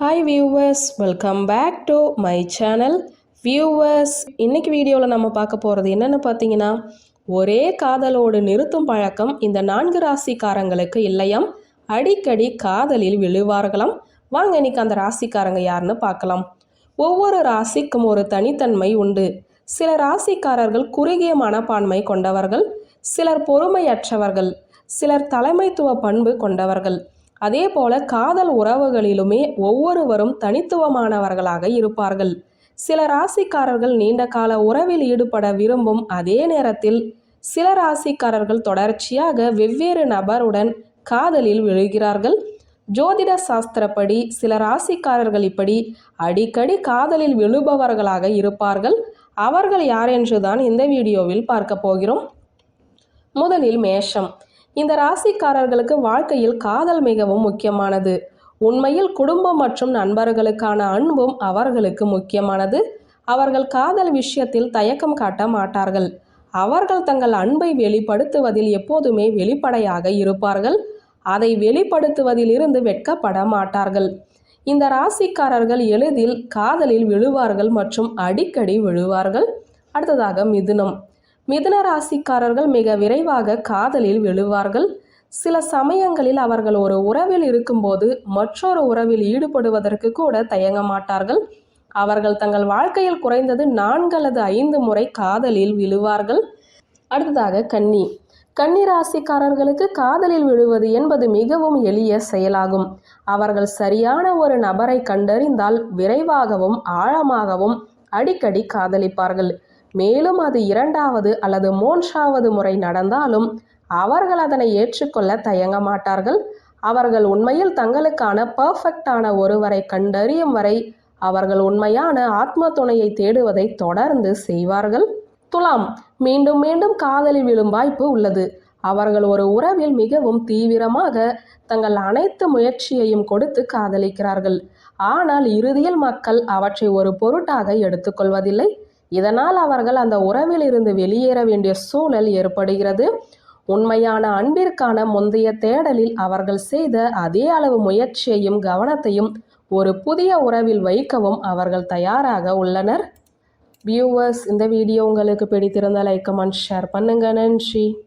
Hi viewers welcome back to my channel viewers இன்னைக்கு வீடியோவில் நம்ம பார்க்க போகிறது என்னென்னு பார்த்தீங்கன்னா ஒரே காதலோடு நிறுத்தும் பழக்கம் இந்த நான்கு ராசிக்காரங்களுக்கு இல்லையாம். அடிக்கடி காதலில் விழுவார்களாம். வாங்க இன்னைக்கு அந்த ராசிக்காரங்க யாருன்னு பார்க்கலாம். ஒவ்வொரு ராசிக்கும் ஒரு தனித்தன்மை உண்டு. சில ராசிக்காரர்கள் குறுகிய மனப்பான்மை கொண்டவர்கள் சிலர் பொறுமையற்றவர்கள் சிலர் தலைமைத்துவ பண்பு கொண்டவர்கள். அதே போல காதல் உறவுகளிலுமே ஒவ்வொருவரும் தனித்துவமானவர்களாக இருப்பார்கள். சில ராசிக்காரர்கள் நீண்ட கால உறவில் ஈடுபட விரும்பும் அதே நேரத்தில் சில ராசிக்காரர்கள் தொடர்ச்சியாக வெவ்வேறு நபருடன் காதலில் விழுகிறார்கள். ஜோதிட சாஸ்திரப்படி சில ராசிக்காரர்கள் இப்படி அடிக்கடி காதலில் விழுபவர்களாக இருப்பார்கள். அவர்கள் யார் என்றுதான் இந்த வீடியோவில் பார்க்க போகிறோம். முதலில் மேஷம். இந்த ராசிக்காரர்களுக்கு வாழ்க்கையில் காதல் மிகவும் முக்கியமானது. உண்மையில் குடும்பம் மற்றும் நண்பர்களுக்கான அன்பும் அவர்களுக்கு முக்கியமானது. அவர்கள் காதல் விஷயத்தில் தயக்கம் காட்ட மாட்டார்கள். அவர்கள் தங்கள் அன்பை வெளிப்படுத்துவதில் எப்போதுமே வெளிப்படையாக இருப்பார்கள். அதை வெளிப்படுத்துவதில் இருந்து வெட்கப்பட மாட்டார்கள். இந்த ராசிக்காரர்கள் எளிதில் காதலில் விழுவார்கள் மற்றும் அடிக்கடி விழுவார்கள். அடுத்ததாக மிதுனம். மிதுன ராசிக்காரர்கள் மிக விரைவாக காதலில் விழுவார்கள். சில சமயங்களில் அவர்கள் ஒரு உறவில் இருக்கும்போது மற்றொரு உறவில் ஈடுபடுவதற்கு கூட தயங்க மாட்டார்கள். அவர்கள் தங்கள் வாழ்க்கையில் குறைந்தது நான்கு அல்லது ஐந்து முறை காதலில் விழுவார்கள். அடுத்ததாக கன்னி. கன்னி ராசிக்காரர்களுக்கு காதலில் விழுவது என்பது மிகவும் எளிய செயலாகும். அவர்கள் சரியான ஒரு நபரை கண்டறிந்தால் விரைவாகவும் ஆழமாகவும் அடிக்கடி காதலிப்பார்கள். மேலும் அது இரண்டாவது அல்லது மூன்றாவது முறை நடந்தாலும் அவர்கள் அதனை ஏற்றுக்கொள்ள தயங்க மாட்டார்கள். அவர்கள் உண்மையில் தங்களுக்கான பர்ஃபெக்டான ஒருவரை கண்டறியும் வரை அவர்கள் உண்மையான ஆத்ம துணையை தேடுவதை தொடர்ந்து செய்வார்கள். துலாம் மீண்டும் மீண்டும் காதலில் விழும் வாய்ப்பு உள்ளது. அவர்கள் ஒரு உறவில் மிகவும் தீவிரமாக தங்கள் அனைத்து முயற்சியையும் கொடுத்து காதலிக்கிறார்கள். ஆனால் இறுதியில் மக்கள் அவற்றை ஒரு பொருட்டாக எடுத்துக்கொள்வதில்லை. இதனால் அவர்கள் அந்த உறவில் இருந்து வெளியேற வேண்டிய சூழல் ஏற்படுகிறது. உண்மையான அன்பிற்கான முந்தைய தேடலில் அவர்கள் செய்த அதே அளவு முயற்சியையும் கவனத்தையும் ஒரு புதிய உறவில் வைக்கவும் அவர்கள் தயாராக உள்ளனர். வியூவர்ஸ் இந்த வீடியோ உங்களுக்கு பிடித்திருந்தால் லைக் கமெண்ட் ஷேர் பண்ணுங்க. நன்றி.